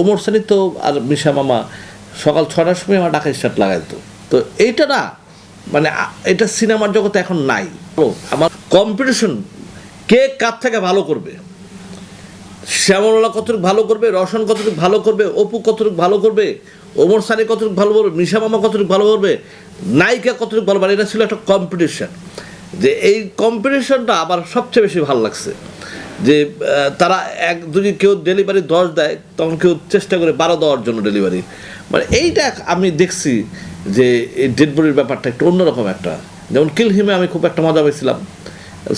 ওমর সানি তো আর মিশা মামা সকাল ছটার সময় আমার ঢাকা স্টার্ট লাগাইতো। তো এইটা না মানে এটা সিনেমার জগতে এখন নাই। আমার কম্পিটিশন কে কার থেকে ভালো করবে? শ্যামলা কতটুকু ভালো করবে? রওশন কতটুকু ভালো করবে? অপু কতটুকু ভালো করবে? ওমর সানি কতটুকু ভালো করবে? মিশা মামা কতটুকু ভালো করবে? নায়িকা কতটুকু ভালো পারে এটা ছিল একটা কম্পিটিশন যে এই কম্পিটিশনটা আবার সবচেয়ে বেশি ভালো লাগছে। যে তারা এক, যদি কেউ ডেলিভারি দশ দেয়, তখন কেউ চেষ্টা করে বারো দেওয়ার জন্য ডেলিভারি মানে এইটা আমি দেখছি যে, এই ডেড বডির ব্যাপারটা একটু অন্যরকম একটা। যেমন কিলহিমে আমি খুব একটা মজা পেয়েছিলাম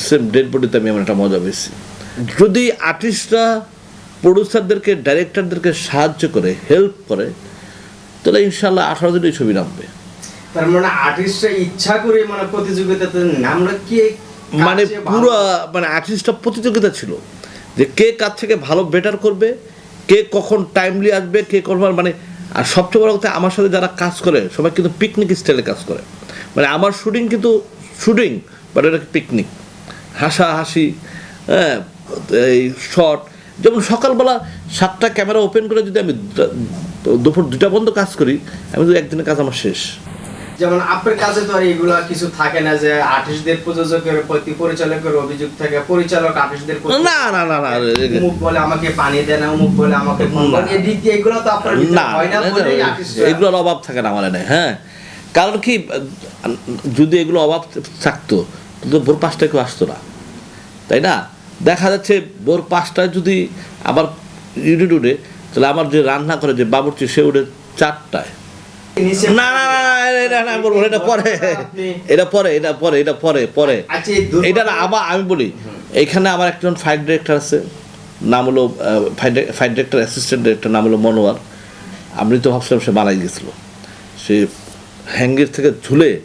সেম ডেড বডিতে আমি এমন একটা মজা পেয়েছি যদি আর্টিস্টরা প্রডিউসারদেরকে ডাইরেক্টরদেরকে সাহায্য করে হেল্প করে, তাহলে ইনশাল্লাহ আঠারো দিনই ছবি নামবে। তার মানে আর্টিস্টরা ইচ্ছা করে মানে প্রতিযোগিতাতে নামরা কে মানে পুরো মানে আর্টিস্টটা প্রতিযোগিতা ছিল। যে কে কার থেকে ভালো বেটার করবে কে কখন টাইমলি আসবে কে কখন মানে আর সবচেয়ে বড় কথা আমার সাথে যারা কাজ করে সবাই কিন্তু পিকনিক স্টাইলে কাজ করে। মানে আমার শুটিং কিন্তু শুটিং বাট এটা পিকনিক হাসা হাসি হ্যাঁ এই শর্ট যেমন সকালবেলা সাতটা ক্যামেরা ওপেন করে যদি আমি দুপুর দুটা বন্ধ কাজ করি আমি তো একদিনের কাজ আমার শেষ। যেমন আপনার কাছে তো আর এগুলা কিছু থাকে না যে আর্টিস্টদের প্রযোজকের প্রতি পরিচালকের অভিযোগ থাকে পরিচালক আর্টিস্টদের না না না না অমুক বলে আমাকে পানি দেন অমুক বলে আমাকে। এদিক দিয়ে এগুলো তো আপনার না হয় এগুলোর অভাব থাকে না নেই হ্যাঁ। কারণ কি যদি এগুলো অভাব থাকতো তো ভোর পাঁচটা কেউ আসতো না তাই না? দেখা যাচ্ছে ভোর পাঁচটায় যদি আবার ইউনিট উঠে তাহলে আমার যে রান্না করে যে বাবুর্চি সে উঠে চারটায়। না না না না, বলব এটা পরে। এটা পরে এটা পরে এটা পরে পরে। এই দুর্ঘটনা- এটা আবার আমি বলি এইখানে আমার একজন ফাইট ডিরেক্টর আছে নাম হলো ফাইট ডিরেক্টর অ্যাসিস্ট্যান্ট ডিরেক্টর নাম হলো মনোয়ার। আমি তো ভাবছিলাম সে মারাই গেছিল। সে হ্যাঙ্গের থেকে ঝুলে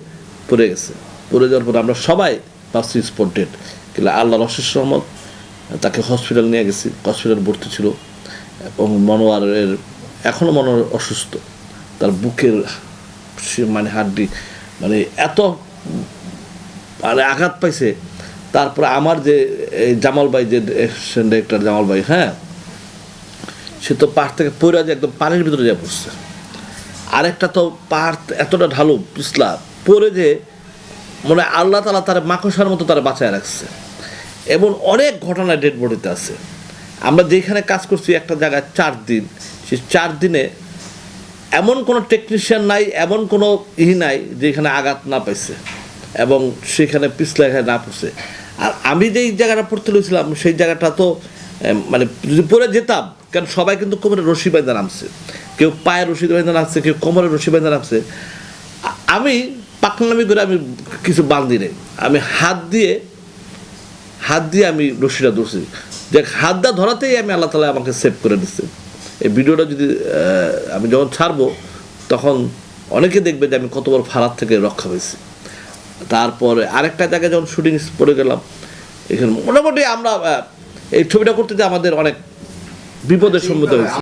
পড়ে গেছে। পড়ে যাওয়ার পর আমরা সবাই ভাবছি স্পট ডেট কিন্তু আল্লাহর অশেষ রহমত তাকে হসপিটাল নিয়ে গেছি হসপিটাল ভর্তি ছিল। এবং মনোয়ারের এখনও মনোয়ার অসুস্থ। তার বুকের মানে হাড্ডি মানে এত মানে আঘাত পাইছে। তারপরে আমার যে জামাল ভাই যে ডিরেক্টর জামাল ভাই হ্যাঁ? সে তো পাহাড় থেকে পড়ে যে একদম পানির ভিতরে যা পড়ছে। আরেকটা তো পাহাড় এতটা ঢালু, পিছলা, পড়ে যে মানে আল্লাহ তালা তার মাকসার মতো তারা বাঁচায় রাখছে। এবং অনেক ঘটনা ডেড বডিতে আছে। আমরা যেখানে কাজ করছি একটা জায়গায় চার দিন, সে চার দিনে এমন কোনো টেকনিশিয়ান নাই, এমন কোনো ই নাই যেখানে আঘাত না পাইছে এবং সেখানে পিছলা খায় না পড়ছে। আর আমি যেই জায়গাটা পড়তে লইছিলাম, সেই জায়গাটা তো মানে যদি পড়ে যেতাম, কারণ সবাই কিন্তু কোমরে রশি বাইন্দা নামছে। কেউ পায়ে রশি বাইন্দা নামছে, কেউ কোমরে রশি বাইন্দা নামছে। আমি পাকনামি করে আমি কিছু বান্ধি নেই। আমি হাত দিয়ে হাত দিয়ে আমি রশিটা ধরছি। যে হাতটা ধরাতেই আমি আল্লাহ তালা আমাকে সেভ করে দিচ্ছে এই ভিডিওটা যদি আমি যখন ছাড়বো, তখন অনেকে দেখবে যে আমি কত বড় ফারাত থেকে রক্ষা পেয়েছি। তারপরে আরেকটা জায়গায় যখন শুটিং পড়ে গেলাম, এখানে মোটামুটি আমরা এই ছবিটা করতে যে আমাদের অনেক বিপদের সম্মুখীন হয়েছি।